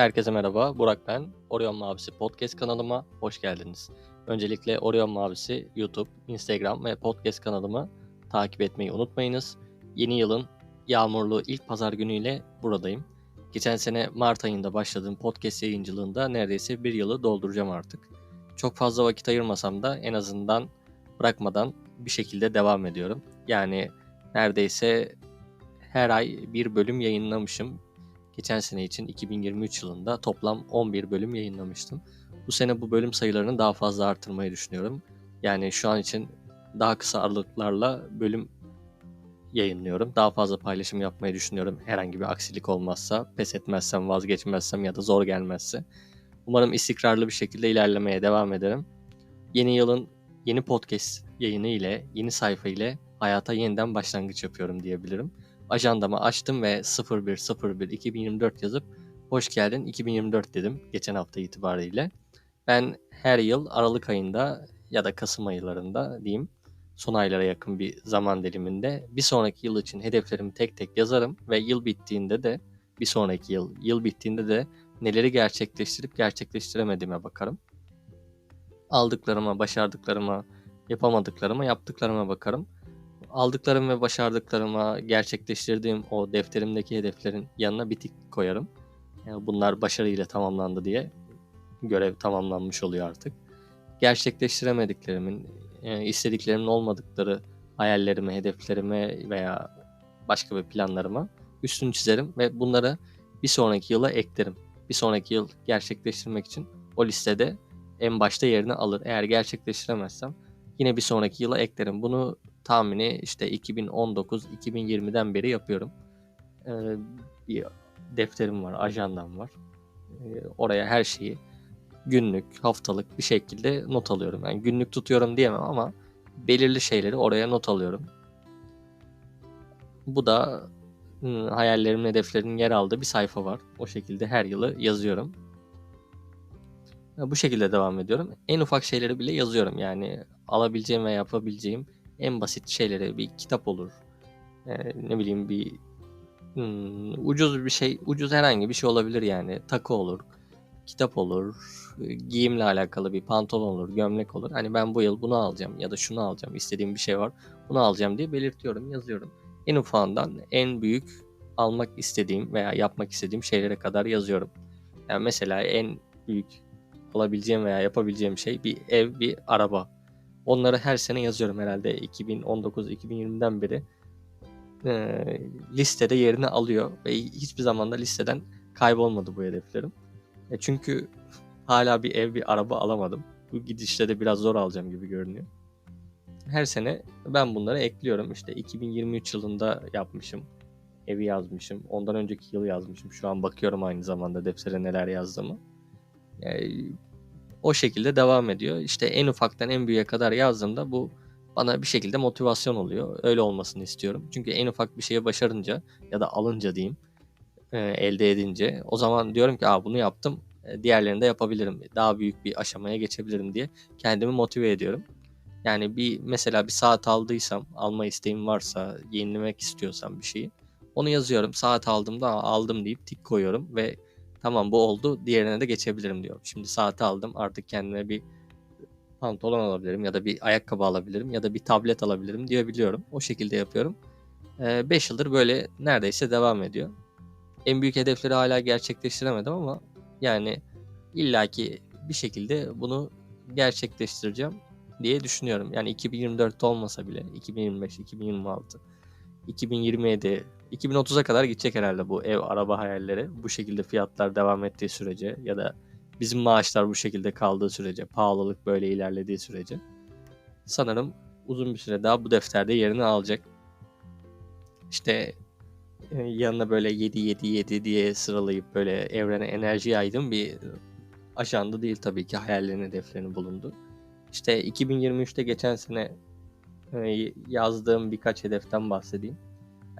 Herkese merhaba, Burak ben. Orion Mavisi Podcast kanalıma hoş geldiniz. Öncelikle Orion Mavisi YouTube, Instagram ve Podcast kanalımı takip etmeyi unutmayınız. Yeni yılın yağmurlu ilk pazar günüyle buradayım. Geçen sene Mart ayında başladığım podcast yayıncılığında neredeyse bir yılı dolduracağım artık. Çok fazla vakit ayırmasam da en azından bırakmadan bir şekilde devam ediyorum. Yani neredeyse her ay bir bölüm yayınlamışım geçen sene için 2023 yılında toplam 11 bölüm yayınlamıştım. Bu sene bu bölüm sayılarını daha fazla artırmayı düşünüyorum. Yani şu an için daha kısa aralıklarla bölüm yayınlıyorum. Daha fazla paylaşım yapmayı düşünüyorum. Herhangi bir aksilik olmazsa, pes etmezsem, vazgeçmezsem ya da zor gelmezse. Umarım istikrarlı bir şekilde ilerlemeye devam ederim. Yeni yılın yeni podcast yayını ile, yeni sayfa ile hayata yeniden başlangıç yapıyorum diyebilirim ajandamı açtım ve 01.01.2024 yazıp hoş geldin 2024 dedim geçen hafta itibariyle. Ben her yıl Aralık ayında ya da Kasım aylarında diyeyim son aylara yakın bir zaman diliminde bir sonraki yıl için hedeflerimi tek tek yazarım ve yıl bittiğinde de bir sonraki yıl, yıl bittiğinde de neleri gerçekleştirip gerçekleştiremediğime bakarım. Aldıklarıma, başardıklarıma, yapamadıklarıma, yaptıklarıma bakarım aldıklarım ve başardıklarıma gerçekleştirdiğim o defterimdeki hedeflerin yanına bir tik koyarım. Yani bunlar başarıyla tamamlandı diye görev tamamlanmış oluyor artık. Gerçekleştiremediklerimin, e, istediklerimin olmadıkları hayallerime, hedeflerime veya başka bir planlarıma üstünü çizerim ve bunları bir sonraki yıla eklerim. Bir sonraki yıl gerçekleştirmek için o listede en başta yerini alır. Eğer gerçekleştiremezsem yine bir sonraki yıla eklerim. Bunu tahmini işte 2019-2020'den beri yapıyorum. Ee, bir defterim var, ajandam var. Ee, oraya her şeyi günlük, haftalık bir şekilde not alıyorum. Yani günlük tutuyorum diyemem ama belirli şeyleri oraya not alıyorum. Bu da hmm, hayallerimin, hedeflerinin yer aldığı bir sayfa var. O şekilde her yılı yazıyorum. Bu şekilde devam ediyorum. En ufak şeyleri bile yazıyorum. Yani alabileceğim ve yapabileceğim en basit şeylere bir kitap olur. Ee, ne bileyim bir hmm, ucuz bir şey, ucuz herhangi bir şey olabilir yani. Takı olur, kitap olur, giyimle alakalı bir pantolon olur, gömlek olur. Hani ben bu yıl bunu alacağım ya da şunu alacağım, istediğim bir şey var, bunu alacağım diye belirtiyorum, yazıyorum. En ufağından en büyük almak istediğim veya yapmak istediğim şeylere kadar yazıyorum. Yani mesela en büyük alabileceğim veya yapabileceğim şey bir ev, bir araba Onları her sene yazıyorum herhalde 2019-2020'den beri. E, listede yerini alıyor ve hiçbir zaman da listeden kaybolmadı bu hedeflerim. E çünkü hala bir ev, bir araba alamadım. Bu gidişte de biraz zor alacağım gibi görünüyor. Her sene ben bunları ekliyorum. İşte 2023 yılında yapmışım. Evi yazmışım. Ondan önceki yıl yazmışım. Şu an bakıyorum aynı zamanda deftere neler yazdığımı. Yani o şekilde devam ediyor. İşte en ufaktan en büyüğe kadar yazdığımda bu bana bir şekilde motivasyon oluyor. Öyle olmasını istiyorum. Çünkü en ufak bir şeye başarınca ya da alınca diyeyim e, elde edince o zaman diyorum ki Aa, bunu yaptım e, diğerlerini de yapabilirim. Daha büyük bir aşamaya geçebilirim diye kendimi motive ediyorum. Yani bir mesela bir saat aldıysam, alma isteğim varsa, yenilemek istiyorsam bir şeyi onu yazıyorum. Saat aldığımda aldım deyip tik koyuyorum ve Tamam bu oldu. Diğerine de geçebilirim diyorum. Şimdi saati aldım. Artık kendime bir pantolon alabilirim ya da bir ayakkabı alabilirim ya da bir tablet alabilirim diyebiliyorum. O şekilde yapıyorum. 5 ee, yıldır böyle neredeyse devam ediyor. En büyük hedefleri hala gerçekleştiremedim ama yani illaki bir şekilde bunu gerçekleştireceğim diye düşünüyorum. Yani 2024 olmasa bile 2025, 2026, 2027 2030'a kadar gidecek herhalde bu ev, araba hayalleri. Bu şekilde fiyatlar devam ettiği sürece ya da bizim maaşlar bu şekilde kaldığı sürece, pahalılık böyle ilerlediği sürece sanırım uzun bir süre daha bu defterde yerini alacak. İşte e, yanına böyle 7 7 7 diye sıralayıp böyle evrene enerji yaydım bir ajanda değil tabii ki hayallerin hedeflerini bulundu. İşte 2023'te geçen sene e, yazdığım birkaç hedeften bahsedeyim.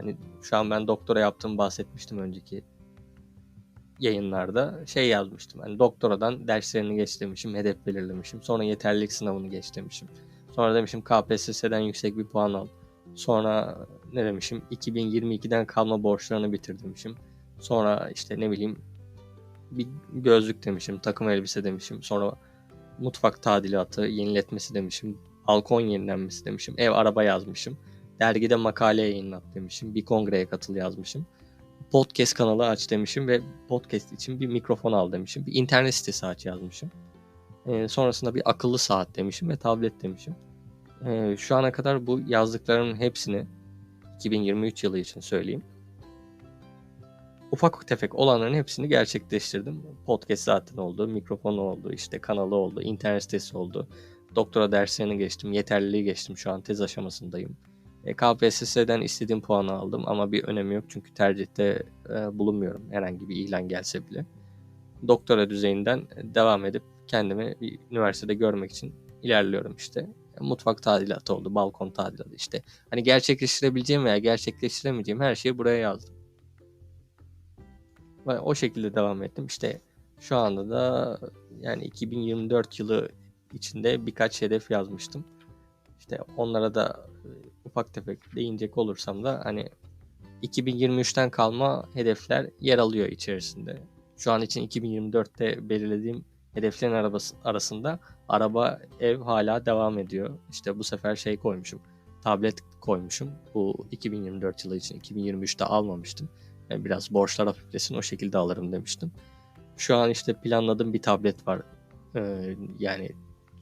Hani şu an ben doktora yaptığımı bahsetmiştim önceki yayınlarda. Şey yazmıştım. Hani doktoradan derslerini geç demişim, hedef belirlemişim. Sonra yeterlilik sınavını geç demişim. Sonra demişim KPSS'den yüksek bir puan al. Sonra ne demişim? 2022'den kalma borçlarını bitir demişim. Sonra işte ne bileyim bir gözlük demişim, takım elbise demişim. Sonra mutfak tadilatı, yeniletmesi demişim. Balkon yenilenmesi demişim. Ev araba yazmışım. Dergide makale yayınlat demişim. Bir kongreye katıl yazmışım. Podcast kanalı aç demişim ve podcast için bir mikrofon al demişim. Bir internet sitesi aç yazmışım. Ee, sonrasında bir akıllı saat demişim ve tablet demişim. Ee, şu ana kadar bu yazdıklarımın hepsini 2023 yılı için söyleyeyim. Ufak tefek olanların hepsini gerçekleştirdim. Podcast zaten oldu, mikrofon oldu, işte kanalı oldu, internet sitesi oldu. Doktora derslerini geçtim, yeterliliği geçtim. Şu an tez aşamasındayım. E, KPSS'den istediğim puanı aldım ama bir önemi yok çünkü tercihte e, bulunmuyorum herhangi bir ilan gelse bile. Doktora düzeyinden devam edip kendimi bir üniversitede görmek için ilerliyorum işte. Mutfak tadilatı oldu, balkon tadilatı işte. Hani gerçekleştirebileceğim veya gerçekleştiremeyeceğim her şeyi buraya yazdım. O şekilde devam ettim. İşte şu anda da yani 2024 yılı içinde birkaç hedef yazmıştım. İşte onlara da ufak tefek değinecek olursam da hani 2023'ten kalma hedefler yer alıyor içerisinde. Şu an için 2024'te belirlediğim hedeflerin arabası arasında araba ev hala devam ediyor. İşte bu sefer şey koymuşum. Tablet koymuşum. Bu 2024 yılı için 2023'te almamıştım. Yani biraz borçlar hafiflesin o şekilde alırım demiştim. Şu an işte planladığım bir tablet var. Ee, yani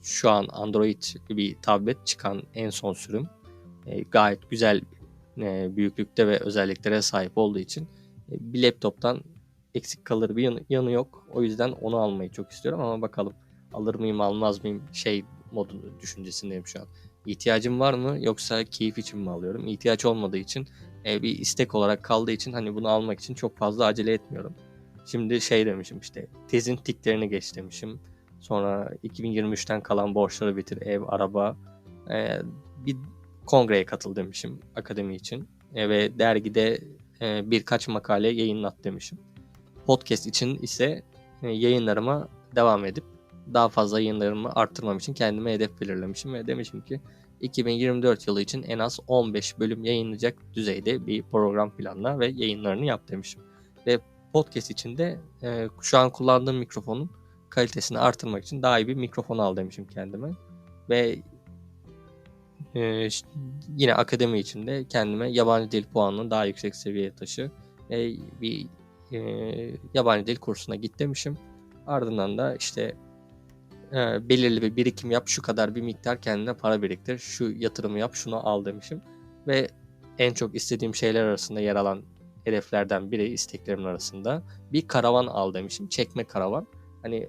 şu an Android bir tablet çıkan en son sürüm. Ee, gayet güzel e, büyüklükte ve özelliklere sahip olduğu için e, bir laptoptan eksik kalır bir yanı, yanı yok. O yüzden onu almayı çok istiyorum ama bakalım alır mıyım almaz mıyım şey modu düşüncesindeyim şu an. İhtiyacım var mı yoksa keyif için mi alıyorum? İhtiyaç olmadığı için e, bir istek olarak kaldığı için hani bunu almak için çok fazla acele etmiyorum. Şimdi şey demişim işte tezin tiklerini geç demişim. Sonra 2023'ten kalan borçları bitir, ev, araba. E, bir kongreye katıl demişim akademi için. E, ve dergide e, birkaç makale yayınlat demişim. Podcast için ise e, yayınlarıma devam edip daha fazla yayınlarımı arttırmam için kendime hedef belirlemişim ve demişim ki 2024 yılı için en az 15 bölüm yayınlayacak düzeyde bir program planla ve yayınlarını yap demişim. Ve podcast için de e, şu an kullandığım mikrofonun kalitesini artırmak için daha iyi bir mikrofon al demişim kendime. Ve e, yine akademi içinde kendime yabancı dil puanını daha yüksek seviyeye taşı. E, bir e, yabancı dil kursuna git demişim. Ardından da işte e, belirli bir birikim yap, şu kadar bir miktar kendine para biriktir, şu yatırımı yap, şunu al demişim. Ve en çok istediğim şeyler arasında yer alan hedeflerden biri isteklerimin arasında bir karavan al demişim. Çekme karavan. Hani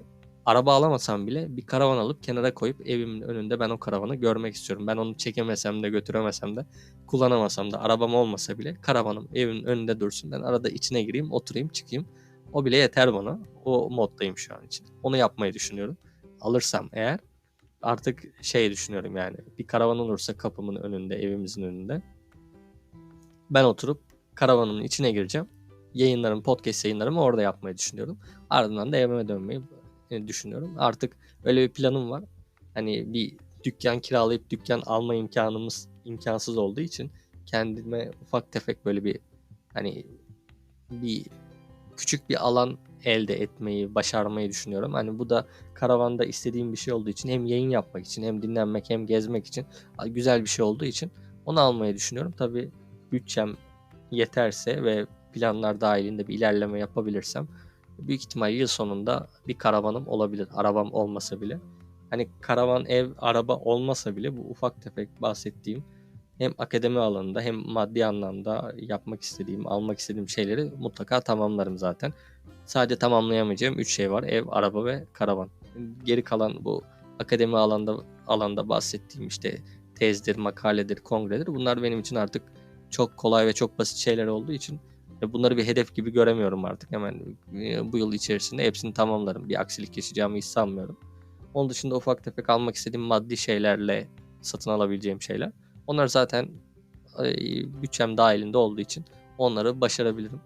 araba alamasam bile bir karavan alıp kenara koyup evimin önünde ben o karavanı görmek istiyorum. Ben onu çekemesem de götüremesem de kullanamasam da arabam olmasa bile karavanım evimin önünde dursun. Ben arada içine gireyim oturayım çıkayım. O bile yeter bana. O moddayım şu an için. Onu yapmayı düşünüyorum. Alırsam eğer artık şey düşünüyorum yani bir karavan olursa kapımın önünde evimizin önünde ben oturup karavanın içine gireceğim. Yayınlarım, podcast yayınlarımı orada yapmayı düşünüyorum. Ardından da evime dönmeyi düşünüyorum. Artık öyle bir planım var. Hani bir dükkan kiralayıp dükkan alma imkanımız imkansız olduğu için kendime ufak tefek böyle bir hani bir küçük bir alan elde etmeyi, başarmayı düşünüyorum. Hani bu da karavanda istediğim bir şey olduğu için hem yayın yapmak için hem dinlenmek hem gezmek için güzel bir şey olduğu için onu almayı düşünüyorum. Tabi bütçem yeterse ve planlar dahilinde bir ilerleme yapabilirsem büyük ihtimal yıl sonunda bir karavanım olabilir. Arabam olmasa bile. Hani karavan, ev, araba olmasa bile bu ufak tefek bahsettiğim hem akademi alanında hem maddi anlamda yapmak istediğim, almak istediğim şeyleri mutlaka tamamlarım zaten. Sadece tamamlayamayacağım 3 şey var. Ev, araba ve karavan. Geri kalan bu akademi alanda alanda bahsettiğim işte tezdir, makaledir, kongredir. Bunlar benim için artık çok kolay ve çok basit şeyler olduğu için bunları bir hedef gibi göremiyorum artık. Hemen e, bu yıl içerisinde hepsini tamamlarım. Bir aksilik yaşayacağımı hiç sanmıyorum. Onun dışında ufak tefek almak istediğim maddi şeylerle satın alabileceğim şeyler. Onlar zaten e, bütçem dahilinde olduğu için onları başarabilirim.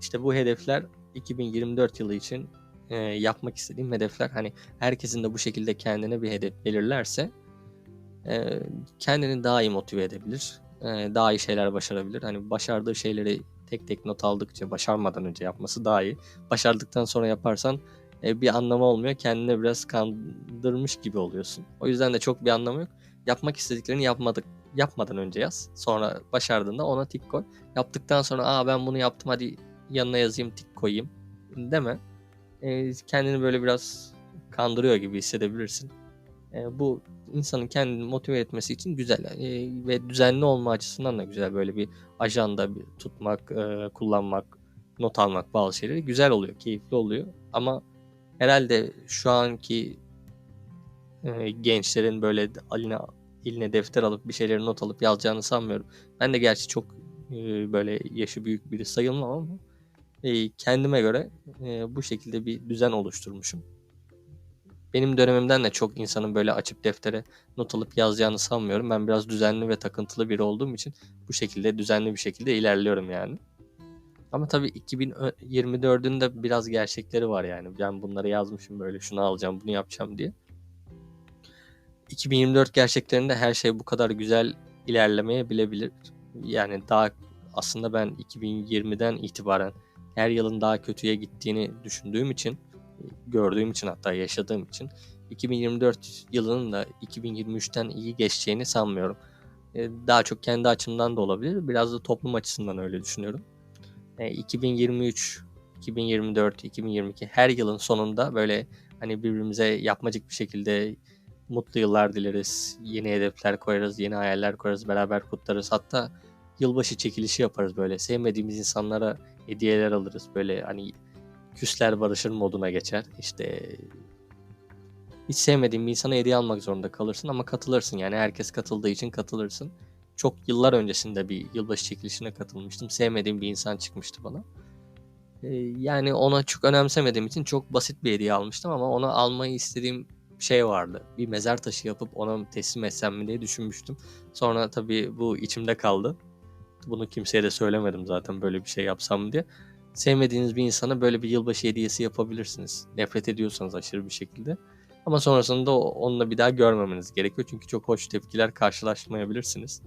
İşte bu hedefler 2024 yılı için e, yapmak istediğim hedefler. Hani herkesin de bu şekilde kendine bir hedef belirlerse kendini daha iyi motive edebilir. Daha iyi şeyler başarabilir. Hani başardığı şeyleri tek tek not aldıkça başarmadan önce yapması daha iyi. Başardıktan sonra yaparsan e, bir anlamı olmuyor. Kendine biraz kandırmış gibi oluyorsun. O yüzden de çok bir anlamı yok. Yapmak istediklerini yapmadık yapmadan önce yaz. Sonra başardığında ona tik koy. Yaptıktan sonra aa ben bunu yaptım hadi yanına yazayım tik koyayım deme. E, kendini böyle biraz kandırıyor gibi hissedebilirsin. E, bu insanın kendini motive etmesi için güzel e, ve düzenli olma açısından da güzel böyle bir ajanda bir tutmak, e, kullanmak, not almak bazı şeyleri güzel oluyor, keyifli oluyor. Ama herhalde şu anki e, gençlerin böyle eline eline defter alıp bir şeyleri not alıp yazacağını sanmıyorum. Ben de gerçi çok e, böyle yaşı büyük biri sayılmam ama e, kendime göre e, bu şekilde bir düzen oluşturmuşum. Benim dönemimden de çok insanın böyle açıp deftere not alıp yazacağını sanmıyorum. Ben biraz düzenli ve takıntılı biri olduğum için bu şekilde düzenli bir şekilde ilerliyorum yani. Ama tabii 2024'ün de biraz gerçekleri var yani. Ben bunları yazmışım böyle şunu alacağım bunu yapacağım diye. 2024 gerçeklerinde her şey bu kadar güzel ilerlemeye bilebilir. Yani daha aslında ben 2020'den itibaren her yılın daha kötüye gittiğini düşündüğüm için, gördüğüm için hatta yaşadığım için 2024 yılının da 2023'ten iyi geçeceğini sanmıyorum. Ee, daha çok kendi açımdan da olabilir. Biraz da toplum açısından öyle düşünüyorum. 2023, 2024, 2022 her yılın sonunda böyle hani birbirimize yapmacık bir şekilde mutlu yıllar dileriz. Yeni hedefler koyarız, yeni hayaller koyarız, beraber kutlarız. Hatta yılbaşı çekilişi yaparız böyle. Sevmediğimiz insanlara hediyeler alırız. Böyle hani küsler barışır moduna geçer. İşte hiç sevmediğin bir insana hediye almak zorunda kalırsın ama katılırsın. Yani herkes katıldığı için katılırsın. Çok yıllar öncesinde bir yılbaşı çekilişine katılmıştım. Sevmediğim bir insan çıkmıştı bana. Ee, yani ona çok önemsemediğim için çok basit bir hediye almıştım ama ona almayı istediğim şey vardı. Bir mezar taşı yapıp ona teslim etsem mi diye düşünmüştüm. Sonra tabii bu içimde kaldı. Bunu kimseye de söylemedim zaten böyle bir şey yapsam diye. Sevmediğiniz bir insana böyle bir yılbaşı hediyesi yapabilirsiniz. Nefret ediyorsanız aşırı bir şekilde. Ama sonrasında onunla bir daha görmemeniz gerekiyor. Çünkü çok hoş tepkiler karşılaşmayabilirsiniz.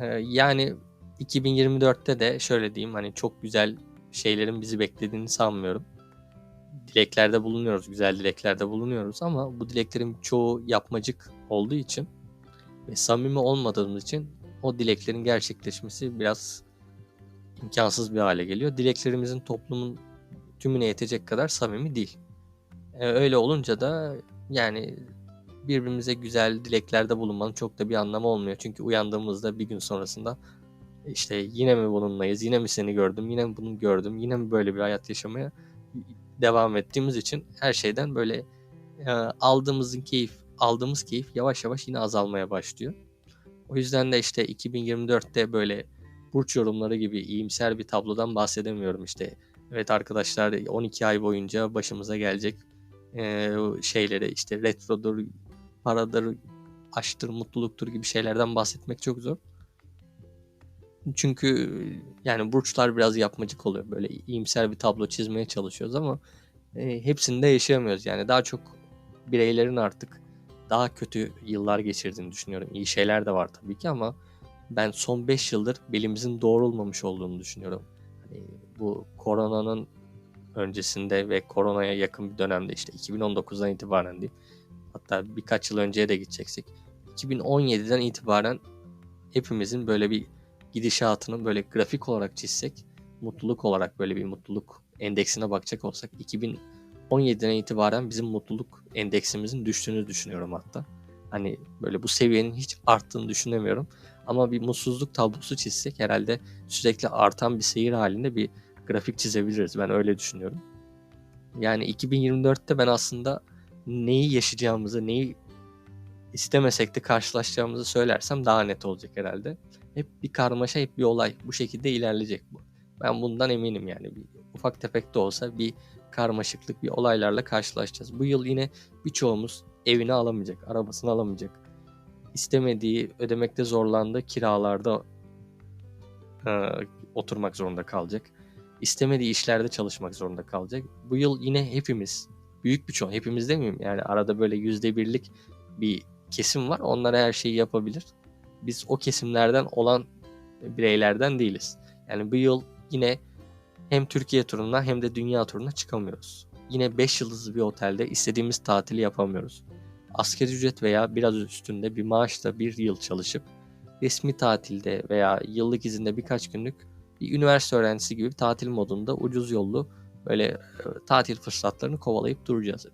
Ee, yani 2024'te de şöyle diyeyim hani çok güzel şeylerin bizi beklediğini sanmıyorum dileklerde bulunuyoruz, güzel dileklerde bulunuyoruz ama bu dileklerin çoğu yapmacık olduğu için ve samimi olmadığımız için o dileklerin gerçekleşmesi biraz imkansız bir hale geliyor. Dileklerimizin toplumun tümüne yetecek kadar samimi değil. Ee, öyle olunca da yani birbirimize güzel dileklerde bulunmanın çok da bir anlamı olmuyor. Çünkü uyandığımızda bir gün sonrasında işte yine mi bununlayız, yine mi seni gördüm, yine mi bunu gördüm, yine mi böyle bir hayat yaşamaya devam ettiğimiz için her şeyden böyle e, aldığımızın keyif, aldığımız keyif yavaş yavaş yine azalmaya başlıyor. O yüzden de işte 2024'te böyle burç yorumları gibi iyimser bir tablodan bahsedemiyorum işte. Evet arkadaşlar 12 ay boyunca başımıza gelecek e, şeyleri işte retrodur, paradır, aşktır, mutluluktur gibi şeylerden bahsetmek çok zor. Çünkü yani burçlar biraz yapmacık oluyor. Böyle iyimser bir tablo çizmeye çalışıyoruz ama e, hepsinde yaşayamıyoruz. Yani daha çok bireylerin artık daha kötü yıllar geçirdiğini düşünüyorum. İyi şeyler de var tabii ki ama ben son 5 yıldır belimizin doğrulmamış olduğunu düşünüyorum. Hani bu koronanın öncesinde ve koronaya yakın bir dönemde işte 2019'dan itibaren diyeyim. Hatta birkaç yıl önceye de gideceksek. 2017'den itibaren hepimizin böyle bir gidişatını böyle grafik olarak çizsek, mutluluk olarak böyle bir mutluluk endeksine bakacak olsak 2017'den itibaren bizim mutluluk endeksimizin düştüğünü düşünüyorum hatta. Hani böyle bu seviyenin hiç arttığını düşünemiyorum. Ama bir mutsuzluk tablosu çizsek herhalde sürekli artan bir seyir halinde bir grafik çizebiliriz. Ben öyle düşünüyorum. Yani 2024'te ben aslında neyi yaşayacağımızı, neyi istemesek de karşılaşacağımızı söylersem daha net olacak herhalde. Hep bir karmaşa, hep bir olay. Bu şekilde ilerleyecek bu. Ben bundan eminim yani. Bir, ufak tefek de olsa bir karmaşıklık, bir olaylarla karşılaşacağız. Bu yıl yine birçoğumuz evini alamayacak, arabasını alamayacak. İstemediği, ödemekte zorlandığı kiralarda e, oturmak zorunda kalacak. İstemediği işlerde çalışmak zorunda kalacak. Bu yıl yine hepimiz, büyük bir çoğun, hepimiz demeyeyim yani arada böyle yüzde birlik bir kesim var. Onlar her şeyi yapabilir. Biz o kesimlerden olan bireylerden değiliz. Yani bu yıl yine hem Türkiye turuna hem de dünya turuna çıkamıyoruz. Yine 5 yıldızlı bir otelde istediğimiz tatili yapamıyoruz. Asgari ücret veya biraz üstünde bir maaşla bir yıl çalışıp resmi tatilde veya yıllık izinde birkaç günlük bir üniversite öğrencisi gibi tatil modunda ucuz yollu böyle e, tatil fırsatlarını kovalayıp duracağız.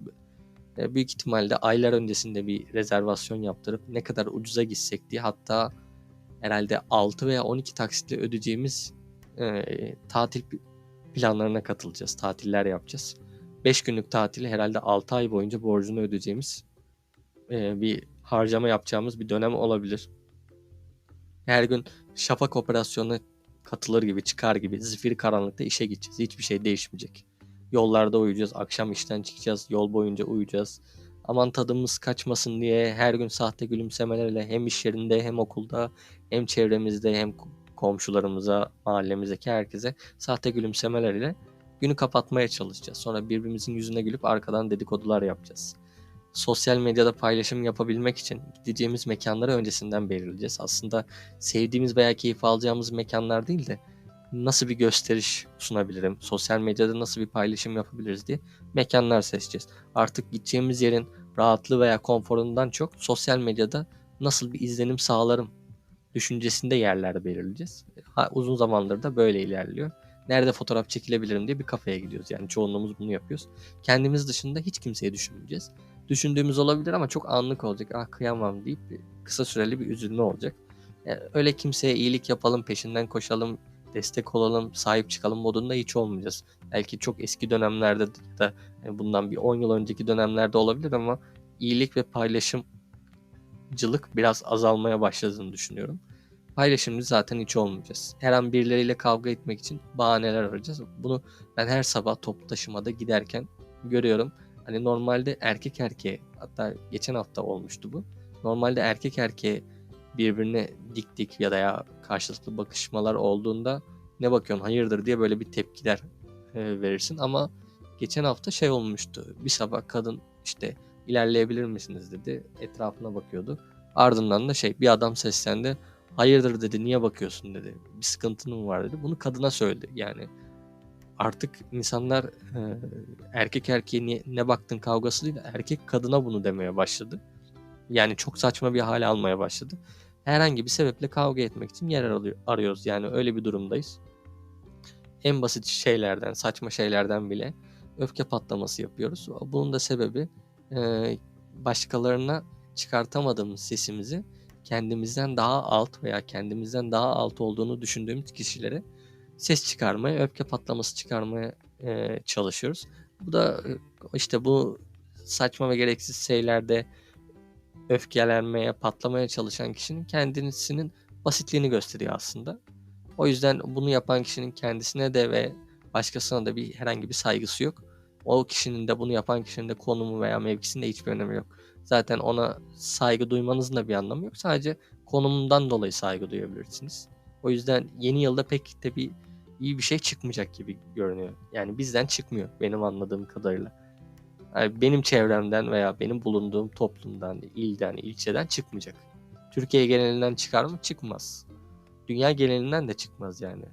E, büyük ihtimalle aylar öncesinde bir rezervasyon yaptırıp ne kadar ucuza gitsek diye hatta herhalde 6 veya 12 taksitle ödeyeceğimiz e, tatil planlarına katılacağız. Tatiller yapacağız. 5 günlük tatili herhalde 6 ay boyunca borcunu ödeyeceğimiz e, bir harcama yapacağımız bir dönem olabilir. Her gün şafak operasyonuna katılır gibi çıkar gibi zifiri karanlıkta işe gideceğiz. Hiçbir şey değişmeyecek. Yollarda uyuyacağız. Akşam işten çıkacağız. Yol boyunca uyuyacağız. Aman tadımız kaçmasın diye her gün sahte gülümsemelerle hem iş yerinde hem okulda hem çevremizde hem komşularımıza, mahallemizdeki herkese sahte gülümsemelerle günü kapatmaya çalışacağız. Sonra birbirimizin yüzüne gülüp arkadan dedikodular yapacağız. Sosyal medyada paylaşım yapabilmek için gideceğimiz mekanları öncesinden belirleyeceğiz. Aslında sevdiğimiz veya keyif alacağımız mekanlar değil de nasıl bir gösteriş sunabilirim, sosyal medyada nasıl bir paylaşım yapabiliriz diye mekanlar seçeceğiz. Artık gideceğimiz yerin rahatlığı veya konforundan çok sosyal medyada nasıl bir izlenim sağlarım düşüncesinde yerler belirleyeceğiz. Ha, uzun zamandır da böyle ilerliyor. Nerede fotoğraf çekilebilirim diye bir kafeye gidiyoruz. Yani çoğunluğumuz bunu yapıyoruz. Kendimiz dışında hiç kimseyi düşünmeyeceğiz. Düşündüğümüz olabilir ama çok anlık olacak. Ah kıyamam deyip kısa süreli bir üzülme olacak. Yani öyle kimseye iyilik yapalım, peşinden koşalım, destek olalım, sahip çıkalım modunda hiç olmayacağız. Belki çok eski dönemlerde de bundan bir 10 yıl önceki dönemlerde olabilir ama iyilik ve paylaşımcılık biraz azalmaya başladığını düşünüyorum. Paylaşımcı zaten hiç olmayacağız. Her an birileriyle kavga etmek için bahaneler arayacağız. Bunu ben her sabah toplu taşımada giderken görüyorum. Hani normalde erkek erkeğe hatta geçen hafta olmuştu bu. Normalde erkek erkeğe birbirine dik dik ya da ya karşılıklı bakışmalar olduğunda ne bakıyorsun hayırdır diye böyle bir tepkiler e, verirsin ama geçen hafta şey olmuştu. Bir sabah kadın işte ilerleyebilir misiniz dedi. Etrafına bakıyordu. Ardından da şey bir adam seslendi. Hayırdır dedi niye bakıyorsun dedi. Bir sıkıntın mı var dedi. Bunu kadına söyledi. Yani artık insanlar e, erkek erkeğe ne, ne baktın kavgası değil erkek kadına bunu demeye başladı. Yani çok saçma bir hale almaya başladı. Herhangi bir sebeple kavga etmek için yer arıyor, arıyoruz. Yani öyle bir durumdayız. En basit şeylerden, saçma şeylerden bile öfke patlaması yapıyoruz. Bunun da sebebi e, başkalarına çıkartamadığımız sesimizi kendimizden daha alt veya kendimizden daha alt olduğunu düşündüğümüz kişilere ses çıkarmaya, öfke patlaması çıkarmaya e, çalışıyoruz. Bu da e, işte bu saçma ve gereksiz şeylerde öfkelenmeye, patlamaya çalışan kişinin kendisinin basitliğini gösteriyor aslında. O yüzden bunu yapan kişinin kendisine de ve başkasına da bir herhangi bir saygısı yok. O kişinin de bunu yapan kişinin de konumu veya mevkisinde hiçbir önemi yok. Zaten ona saygı duymanızın da bir anlamı yok. Sadece konumundan dolayı saygı duyabilirsiniz. O yüzden yeni yılda pek de bir iyi bir şey çıkmayacak gibi görünüyor. Yani bizden çıkmıyor benim anladığım kadarıyla. Yani benim çevremden veya benim bulunduğum toplumdan, ilden, ilçeden çıkmayacak. Türkiye genelinden çıkar mı? Çıkmaz. Dünya genelinden de çıkmaz yani.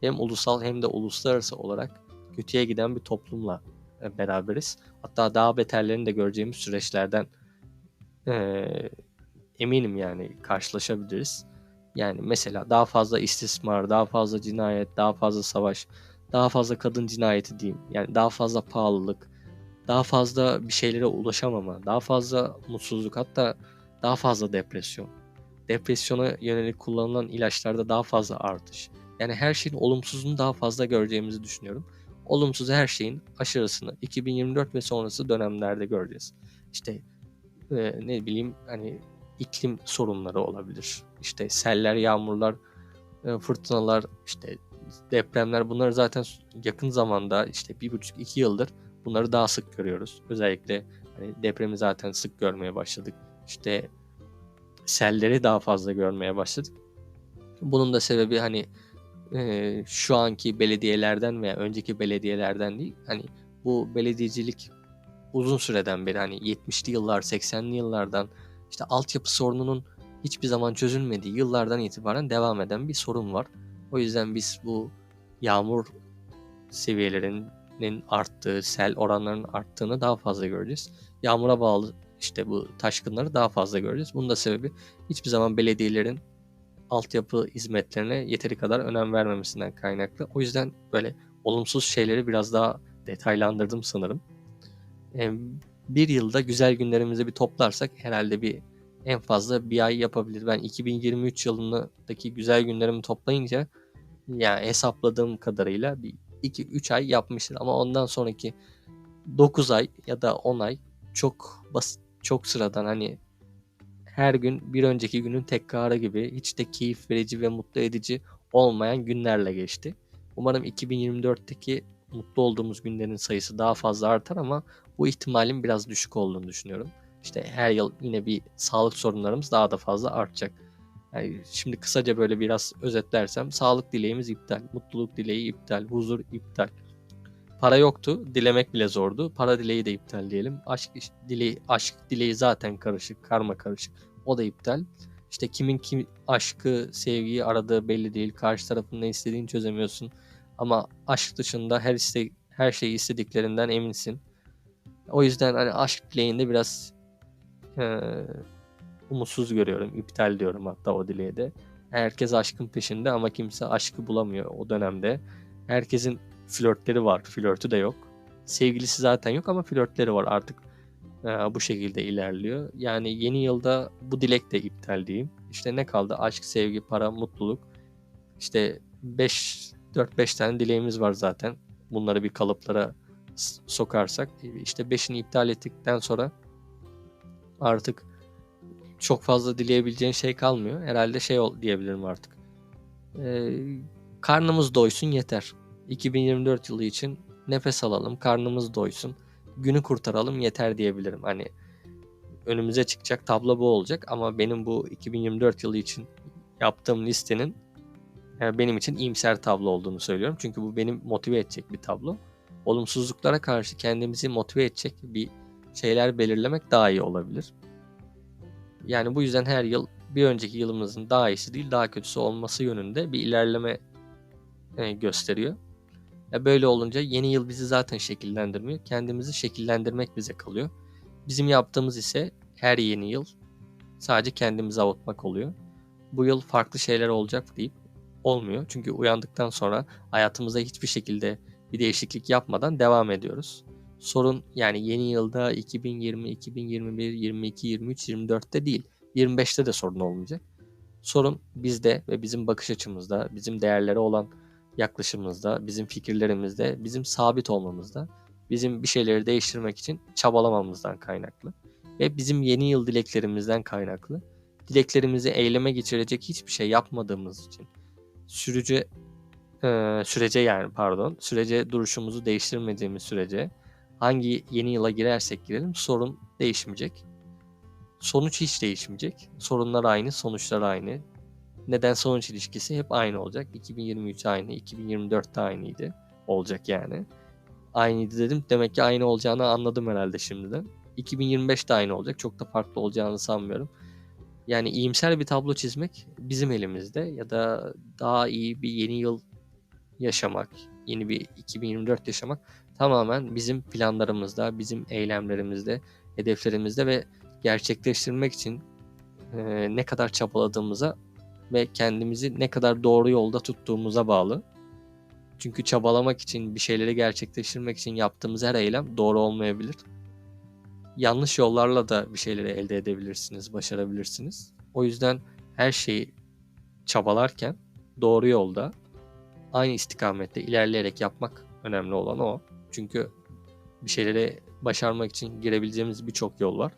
Hem ulusal hem de uluslararası olarak kötüye giden bir toplumla e, beraberiz. Hatta daha beterlerini de göreceğimiz süreçlerden e, eminim yani karşılaşabiliriz. Yani mesela daha fazla istismar, daha fazla cinayet, daha fazla savaş, daha fazla kadın cinayeti diyeyim. Yani daha fazla pahalılık, daha fazla bir şeylere ulaşamama, daha fazla mutsuzluk hatta daha fazla depresyon. Depresyona yönelik kullanılan ilaçlarda daha fazla artış. Yani her şeyin olumsuzunu daha fazla göreceğimizi düşünüyorum. Olumsuz her şeyin aşırısını 2024 ve sonrası dönemlerde göreceğiz. İşte e, ne bileyim hani iklim sorunları olabilir. İşte seller, yağmurlar, e, fırtınalar, işte depremler bunlar zaten yakın zamanda işte bir buçuk iki yıldır bunları daha sık görüyoruz. Özellikle hani depremi zaten sık görmeye başladık. İşte selleri daha fazla görmeye başladık. Bunun da sebebi hani e, şu anki belediyelerden veya önceki belediyelerden değil. Hani bu belediyecilik uzun süreden beri hani 70'li yıllar, 80'li yıllardan işte altyapı sorununun hiçbir zaman çözülmediği yıllardan itibaren devam eden bir sorun var. O yüzden biz bu yağmur seviyelerinin arttığı, sel oranlarının arttığını daha fazla göreceğiz. Yağmura bağlı işte bu taşkınları daha fazla göreceğiz. Bunun da sebebi hiçbir zaman belediyelerin altyapı hizmetlerine yeteri kadar önem vermemesinden kaynaklı. O yüzden böyle olumsuz şeyleri biraz daha detaylandırdım sanırım. Bir yılda güzel günlerimizi bir toplarsak herhalde bir en fazla bir ay yapabilir. Ben 2023 yılındaki güzel günlerimi toplayınca yani hesapladığım kadarıyla bir 2-3 ay yapmıştır. Ama ondan sonraki 9 ay ya da 10 ay çok basit, çok sıradan hani her gün bir önceki günün tekrarı gibi hiç de keyif verici ve mutlu edici olmayan günlerle geçti. Umarım 2024'teki mutlu olduğumuz günlerin sayısı daha fazla artar ama bu ihtimalin biraz düşük olduğunu düşünüyorum. İşte her yıl yine bir sağlık sorunlarımız daha da fazla artacak. Yani şimdi kısaca böyle biraz özetlersem sağlık dileğimiz iptal, mutluluk dileği iptal, huzur iptal. Para yoktu, dilemek bile zordu. Para dileği de iptal diyelim. Aşk dileği, aşk dileği zaten karışık, karma karışık. O da iptal. İşte kimin kim aşkı, sevgiyi aradığı belli değil. Karşı tarafın ne istediğini çözemiyorsun. Ama aşk dışında her iste her şeyi istediklerinden eminsin. O yüzden hani aşk dileğinde biraz e, umutsuz görüyorum. İptal diyorum hatta o dileği de. Herkes aşkın peşinde ama kimse aşkı bulamıyor o dönemde. Herkesin flörtleri var. Flörtü de yok. Sevgilisi zaten yok ama flörtleri var artık. E, bu şekilde ilerliyor. Yani yeni yılda bu dilek de iptal diyeyim. İşte ne kaldı? Aşk, sevgi, para, mutluluk. İşte 5 4-5 tane dileğimiz var zaten. Bunları bir kalıplara sokarsak işte 5'ini iptal ettikten sonra artık çok fazla dileyebileceğin şey kalmıyor. Herhalde şey ol diyebilirim artık. Ee, karnımız doysun yeter. 2024 yılı için nefes alalım, karnımız doysun, günü kurtaralım yeter diyebilirim. Hani önümüze çıkacak tablo bu olacak ama benim bu 2024 yılı için yaptığım listenin yani benim için iyimser tablo olduğunu söylüyorum. Çünkü bu benim motive edecek bir tablo. Olumsuzluklara karşı kendimizi motive edecek bir şeyler belirlemek daha iyi olabilir. Yani bu yüzden her yıl bir önceki yılımızın daha iyisi değil daha kötüsü olması yönünde bir ilerleme e, gösteriyor. Ya böyle olunca yeni yıl bizi zaten şekillendirmiyor. Kendimizi şekillendirmek bize kalıyor. Bizim yaptığımız ise her yeni yıl sadece kendimizi avutmak oluyor. Bu yıl farklı şeyler olacak deyip olmuyor. Çünkü uyandıktan sonra hayatımıza hiçbir şekilde bir değişiklik yapmadan devam ediyoruz. Sorun yani yeni yılda 2020, 2021, 22, 23, 24'te değil. 25'te de sorun olmayacak. Sorun bizde ve bizim bakış açımızda, bizim değerlere olan yaklaşımımızda, bizim fikirlerimizde, bizim sabit olmamızda, bizim bir şeyleri değiştirmek için çabalamamızdan kaynaklı ve bizim yeni yıl dileklerimizden kaynaklı. Dileklerimizi eyleme geçirecek hiçbir şey yapmadığımız için sürücü e, sürece yani pardon sürece duruşumuzu değiştirmediğimiz sürece hangi yeni yıla girersek girelim sorun değişmeyecek. Sonuç hiç değişmeyecek. Sorunlar aynı, sonuçlar aynı. Neden sonuç ilişkisi hep aynı olacak. 2023 aynı, 2024'te aynıydı. Olacak yani. Aynıydı dedim. Demek ki aynı olacağını anladım herhalde şimdiden. 2025'te aynı olacak. Çok da farklı olacağını sanmıyorum. Yani iyimser bir tablo çizmek bizim elimizde ya da daha iyi bir yeni yıl yaşamak, yeni bir 2024 yaşamak tamamen bizim planlarımızda, bizim eylemlerimizde, hedeflerimizde ve gerçekleştirmek için e, ne kadar çabaladığımıza ve kendimizi ne kadar doğru yolda tuttuğumuza bağlı. Çünkü çabalamak için, bir şeyleri gerçekleştirmek için yaptığımız her eylem doğru olmayabilir yanlış yollarla da bir şeyleri elde edebilirsiniz, başarabilirsiniz. O yüzden her şeyi çabalarken doğru yolda aynı istikamette ilerleyerek yapmak önemli olan o. Çünkü bir şeyleri başarmak için girebileceğimiz birçok yol var.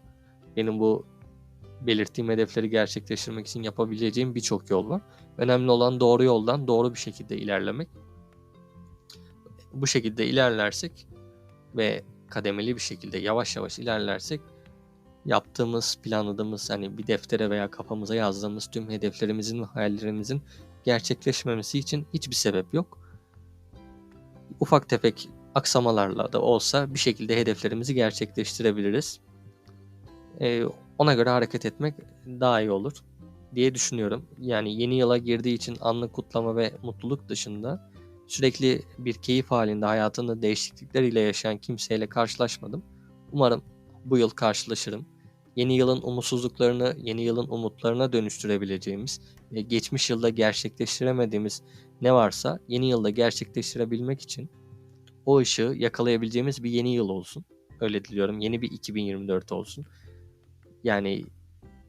Benim bu belirttiğim hedefleri gerçekleştirmek için yapabileceğim birçok yol var. Önemli olan doğru yoldan doğru bir şekilde ilerlemek. Bu şekilde ilerlersek ve kademeli bir şekilde yavaş yavaş ilerlersek yaptığımız, planladığımız hani bir deftere veya kafamıza yazdığımız tüm hedeflerimizin ve hayallerimizin gerçekleşmemesi için hiçbir sebep yok. Ufak tefek aksamalarla da olsa bir şekilde hedeflerimizi gerçekleştirebiliriz. Ee, ona göre hareket etmek daha iyi olur. diye düşünüyorum. Yani yeni yıla girdiği için anlık kutlama ve mutluluk dışında sürekli bir keyif halinde hayatında değişiklikleriyle yaşayan kimseyle karşılaşmadım. Umarım bu yıl karşılaşırım. Yeni yılın umutsuzluklarını yeni yılın umutlarına dönüştürebileceğimiz ve geçmiş yılda gerçekleştiremediğimiz ne varsa yeni yılda gerçekleştirebilmek için o ışığı yakalayabileceğimiz bir yeni yıl olsun. Öyle diliyorum. Yeni bir 2024 olsun. Yani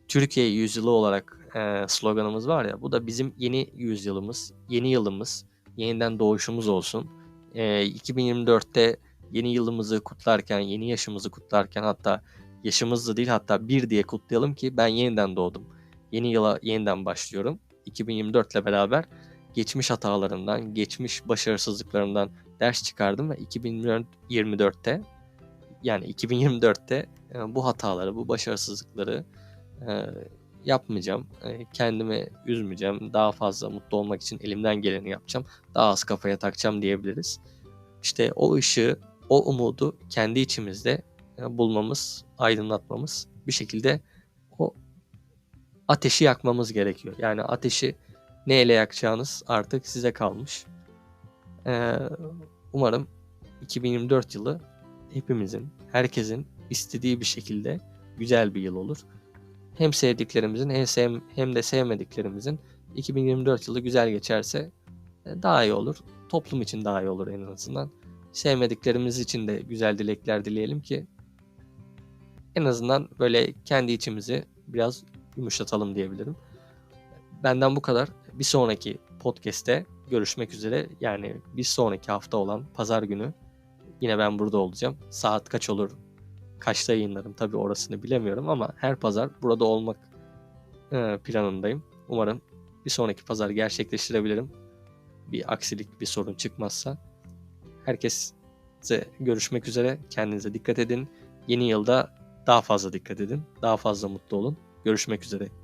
Türkiye yüzyılı olarak e, sloganımız var ya bu da bizim yeni yüzyılımız, yeni yılımız, yeniden doğuşumuz olsun. E, 2024'te yeni yılımızı kutlarken, yeni yaşımızı kutlarken hatta yaşımızı değil hatta bir diye kutlayalım ki ben yeniden doğdum. Yeni yıla yeniden başlıyorum. 2024 ile beraber geçmiş hatalarından, geçmiş başarısızlıklarından ders çıkardım ve 2024'te yani 2024'te e, bu hataları, bu başarısızlıkları e, yapmayacağım. E, kendimi üzmeyeceğim. Daha fazla mutlu olmak için elimden geleni yapacağım. Daha az kafaya takacağım diyebiliriz. İşte o ışığı, o umudu kendi içimizde bulmamız, aydınlatmamız bir şekilde o ateşi yakmamız gerekiyor. Yani ateşi neyle yakacağınız artık size kalmış. umarım 2024 yılı hepimizin, herkesin istediği bir şekilde güzel bir yıl olur. Hem sevdiklerimizin hem, sev hem de sevmediklerimizin 2024 yılı güzel geçerse e, daha iyi olur. Toplum için daha iyi olur en azından. Sevmediklerimiz için de güzel dilekler dileyelim ki en azından böyle kendi içimizi biraz yumuşatalım diyebilirim. Benden bu kadar. Bir sonraki podcast'te görüşmek üzere. Yani bir sonraki hafta olan pazar günü Yine ben burada olacağım. Saat kaç olur, kaçta yayınlarım tabii orasını bilemiyorum ama her pazar burada olmak e, planındayım. Umarım bir sonraki pazar gerçekleştirebilirim. Bir aksilik, bir sorun çıkmazsa. Herkese görüşmek üzere. Kendinize dikkat edin. Yeni yılda daha fazla dikkat edin. Daha fazla mutlu olun. Görüşmek üzere.